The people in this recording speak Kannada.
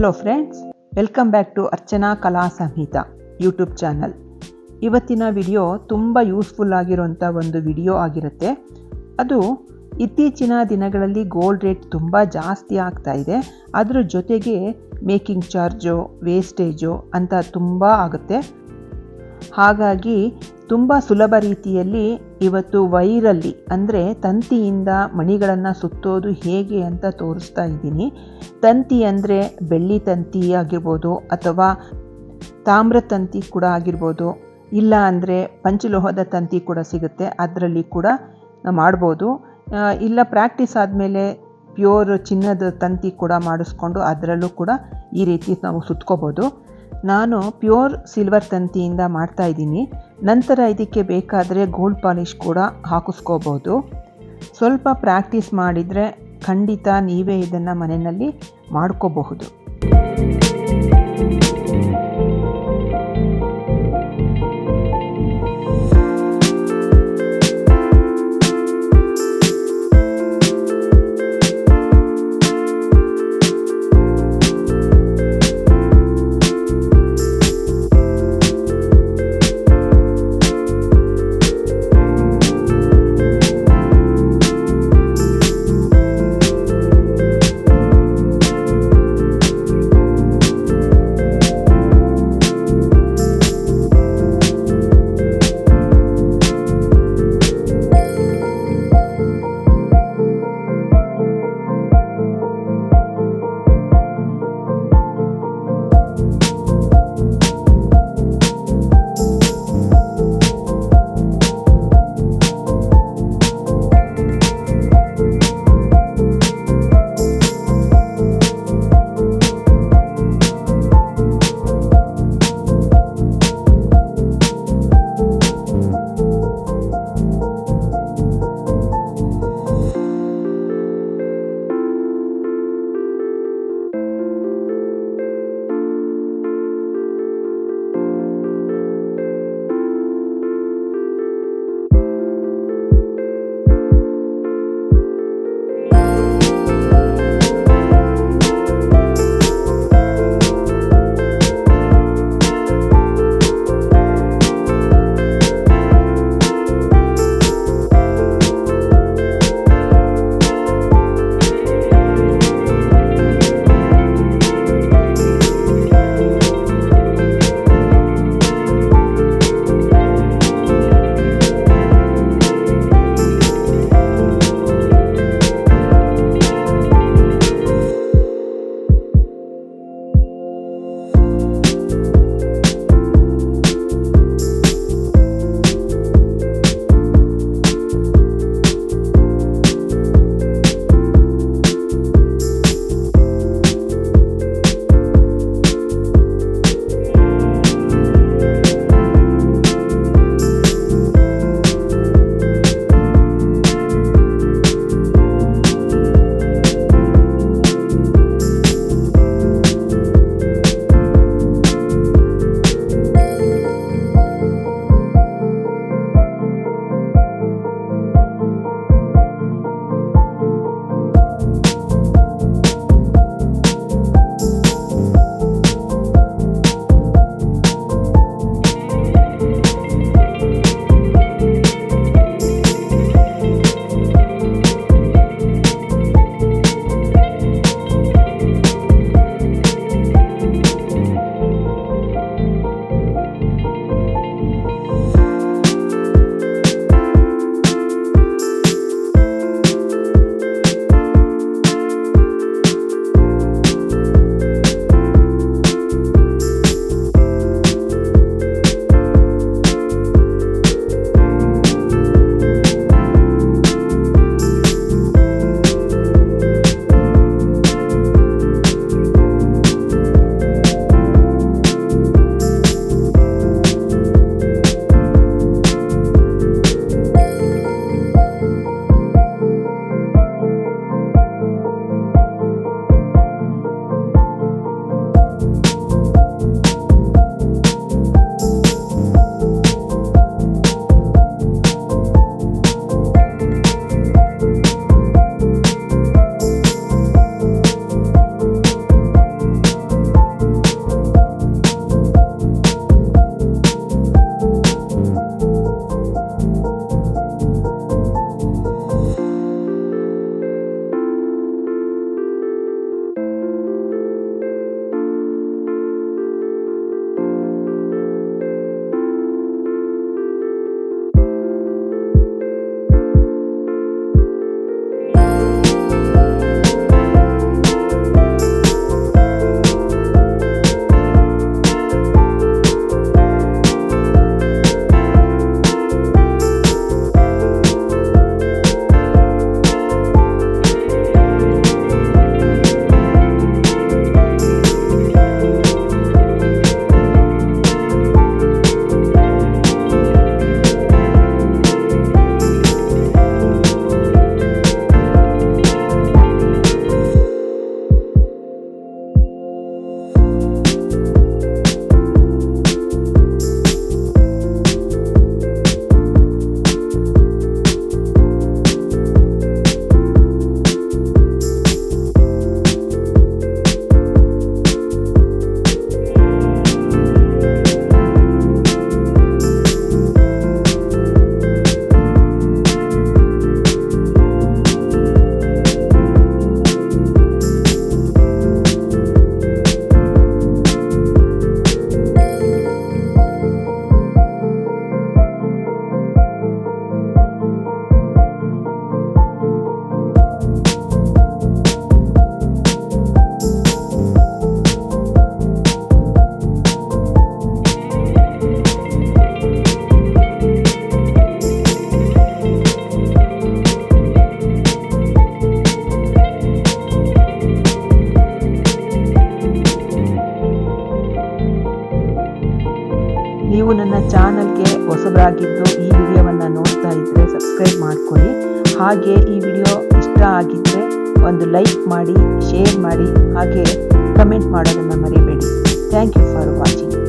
Hello friends welcome back to Archana Kala Samhita YouTube channel ಇವತ್ತಿನ ವಿಡಿಯೋ ತುಂಬ ಯೂಸ್ಫುಲ್ ಆಗಿರುವಂಥ ಒಂದು ವಿಡಿಯೋ ಆಗಿರುತ್ತೆ. ಅದು ಇತ್ತೀಚಿನ ದಿನಗಳಲ್ಲಿ ಗೋಲ್ಡ್ ರೇಟ್ ತುಂಬ ಜಾಸ್ತಿ ಆಗ್ತಾ ಇದೆ. ಅದರ ಜೊತೆಗೆ ಮೇಕಿಂಗ್ ಚಾರ್ಜು ವೇಸ್ಟೇಜು ಅಂತ ತುಂಬ ಆಗುತ್ತೆ. ಹಾಗಾಗಿ ತುಂಬ ಸುಲಭ ರೀತಿಯಲ್ಲಿ ಇವತ್ತು ವೈರಲ್ಲಿ, ಅಂದರೆ ತಂತಿಯಿಂದ ಮಣಿಗಳನ್ನು ಸುತ್ತೋದು ಹೇಗೆ ಅಂತ ತೋರಿಸ್ತಾ ಇದ್ದೀನಿ. ತಂತಿ ಅಂದರೆ ಬೆಳ್ಳಿ ತಂತಿ ಆಗಿರ್ಬೋದು ಅಥವಾ ತಾಮ್ರ ತಂತಿ ಕೂಡ ಆಗಿರ್ಬೋದು, ಇಲ್ಲ ಅಂದರೆ ಪಂಚಲೋಹದ ತಂತಿ ಕೂಡ ಸಿಗುತ್ತೆ, ಅದರಲ್ಲಿ ಕೂಡ ಮಾಡ್ಬೋದು. ಇಲ್ಲ ಪ್ರಾಕ್ಟೀಸ್ ಆದಮೇಲೆ ಪ್ಯೂರ್ ಚಿನ್ನದ ತಂತಿ ಕೂಡ ಮಾಡಿಸ್ಕೊಂಡು ಅದರಲ್ಲೂ ಕೂಡ ಈ ರೀತಿ ನಾವು ಸುತ್ಕೋಬೋದು. ನಾನು ಪ್ಯೂರ್ ಸಿಲ್ವರ್ ತಂತಿಯಿಂದ ಮಾಡ್ತಾ ಇದ್ದೀನಿ. ನಂತರ ಇದಕ್ಕೆ ಬೇಕಾದರೆ ಗೋಲ್ಡ್ ಪಾಲಿಷ್ ಕೂಡ ಹಾಕಿಸ್ಕೋಬೋದು. ಸ್ವಲ್ಪ ಪ್ರಾಕ್ಟೀಸ್ ಮಾಡಿದರೆ ಖಂಡಿತ ನೀವೇ ಇದನ್ನು ಮನೆಯಲ್ಲಿ ಮಾಡ್ಕೋಬಹುದು. ಚಾನಲ್ಗೆ ಹೊಸಬರಾಗಿದ್ದು ಈ ವಿಡಿಯೋವನ್ನು ನೋಡ್ತಾ ಇದ್ದರೆ ಸಬ್ಸ್ಕ್ರೈಬ್ ಮಾಡ್ಕೊಳ್ಳಿ. ಹಾಗೆ ಈ ವಿಡಿಯೋ ಇಷ್ಟ ಆಗಿದ್ದರೆ ಒಂದು ಲೈಕ್ ಮಾಡಿ, ಶೇರ್ ಮಾಡಿ, ಹಾಗೆ ಕಮೆಂಟ್ ಮಾಡೋದನ್ನು ಮರಿಬೇಡಿ. Thank you for watching.